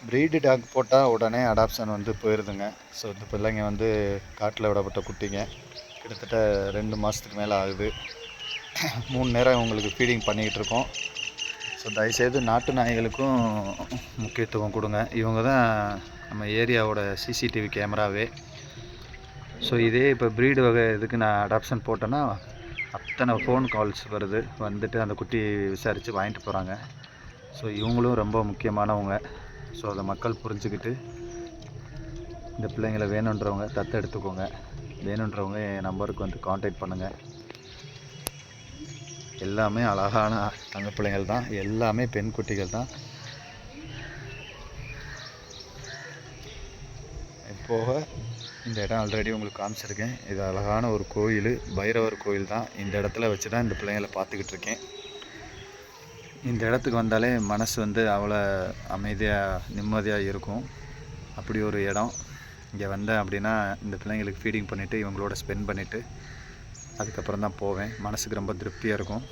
Breed talk போட்டால் உடனே adoption வந்து போயிடுதுங்க ஸோ இந்த பிள்ளைங்க வந்து காட்டில் விடப்பட்ட குட்டிங்க. கிட்டத்தட்ட ரெண்டு மாதத்துக்கு மேலே ஆகுது. மூணு நேரம் உங்களுக்கு ஃபீடிங் பண்ணிக்கிட்டு இருக்கோம். ஸோ தயவுசெய்து நாட்டு நாய்களுக்கும் முக்கியத்துவம் கொடுங்க. இவங்க தான் நம்ம ஏரியாவோட சிசிடிவி கேமராவே. ஸோ இதே இப்போ ப்ரீடு வகை இதுக்கு நான் அடாப்ஷன் போட்டேன்னா அத்தனை ஃபோன் கால்ஸ் வருது. வந்துட்டு அந்த குட்டி விசாரித்து வாங்கிட்டு போகிறாங்க ஸோ இவங்களும் ரொம்ப முக்கியமானவங்க. ஸோ அதை மக்கள் புரிஞ்சுக்கிட்டு இந்த பிள்ளைங்களை வேணுன்றவங்க தத்து எடுத்துக்கோங்க. வேணுன்றவங்க என் நம்பருக்கு வந்து காண்டாக்ட் பண்ணுங்கள் எல்லாமே அழகான தங்க பிள்ளைங்கள் தான். எல்லாமே பெண் குட்டிகள் தான். போக இந்த இடம் ஆல்ரெடி உங்களுக்கு காமிச்சிருக்கேன். இது அழகான ஒரு கோயில். பைரவர் கோயில் தான். இந்த இடத்துல வச்சு தான் இந்த பிள்ளைங்களை பார்த்துக்கிட்டு இருக்கேன். இந்த இடத்துக்கு வந்தாலே மனசு வந்து அவ்வளோ அமைதியாக நிம்மதியாக இருக்கும். அப்படி ஒரு இடம். இங்கே வந்தேன் அப்படின்னா இந்த பிள்ளைங்களுக்கு ஃபீடிங் பண்ணிவிட்டு இவங்களோட ஸ்பெண்ட் பண்ணிவிட்டு அதுக்கப்புறம் தான் போவேன். மனசுக்கு ரொம்ப திருப்தியாக இருக்கும்.